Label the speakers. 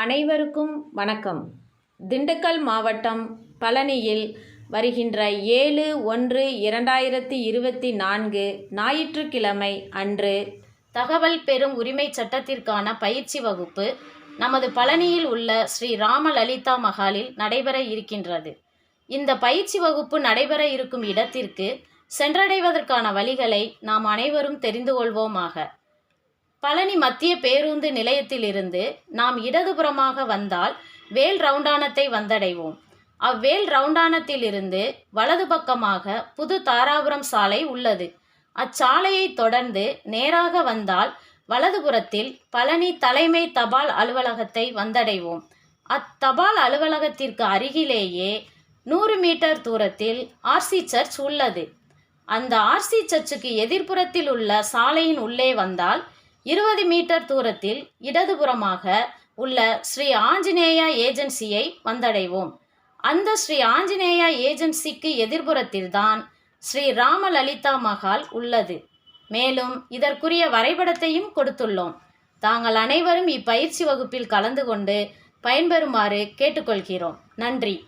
Speaker 1: அனைவருக்கும் வணக்கம். திண்டுக்கல் மாவட்டம் பழனியில் வருகின்ற ஏழு ஒன்று இரண்டாயிரத்தி இருபத்தி நான்கு ஞாயிற்றுக்கிழமை அன்று
Speaker 2: தகவல் பெறும் உரிமை சட்டத்திற்கான பயிற்சி வகுப்பு நமது பழனியில் உள்ள ஸ்ரீ ராமலலிதா மகாலில் நடைபெற இருக்கின்றது. இந்த பயிற்சி வகுப்பு நடைபெற இருக்கும் இடத்திற்கு சென்றடைவதற்கான வழிகளை நாம் அனைவரும் தெரிந்து கொள்வோமாக. பழனி மத்திய பேருந்து நிலையத்திலிருந்து நாம் இடதுபுறமாக வந்தால் வேல் ரவுண்டானத்தை வந்தடைவோம். அவ்வேல் ரவுண்டானத்திலிருந்து வலது பக்கமாக புது தாராபுரம் சாலை உள்ளது. அச்சாலையை தொடர்ந்து நேராக வந்தால் வலதுபுறத்தில் பழனி தலைமை தபால் அலுவலகத்தை வந்தடைவோம். அத்தபால் அலுவலகத்திற்கு அருகிலேயே நூறு மீட்டர் தூரத்தில் ஆர்சி சர்ச் உள்ளது. அந்த ஆர்சி சர்ச்சுக்கு எதிர்ப்புறத்தில் உள்ள சாலையின் உள்ளே வந்தால் இருபது மீட்டர் தூரத்தில் இடதுபுறமாக உள்ள ஸ்ரீ ஆஞ்சநேயா ஏஜென்சியை வந்தடைவோம். அந்த ஸ்ரீ ஆஞ்சநேயா ஏஜென்சிக்கு எதிர்புறத்தில்தான் ஸ்ரீ ராமலலிதா மகால் உள்ளது. மேலும் இதற்குரிய வரைபடத்தையும் கொடுத்துள்ளோம். தாங்கள் அனைவரும் இப்பயிற்சி வகுப்பில் கலந்து கொண்டு பயன்பெறுமாறு கேட்டுக்கொள்கிறோம். நன்றி.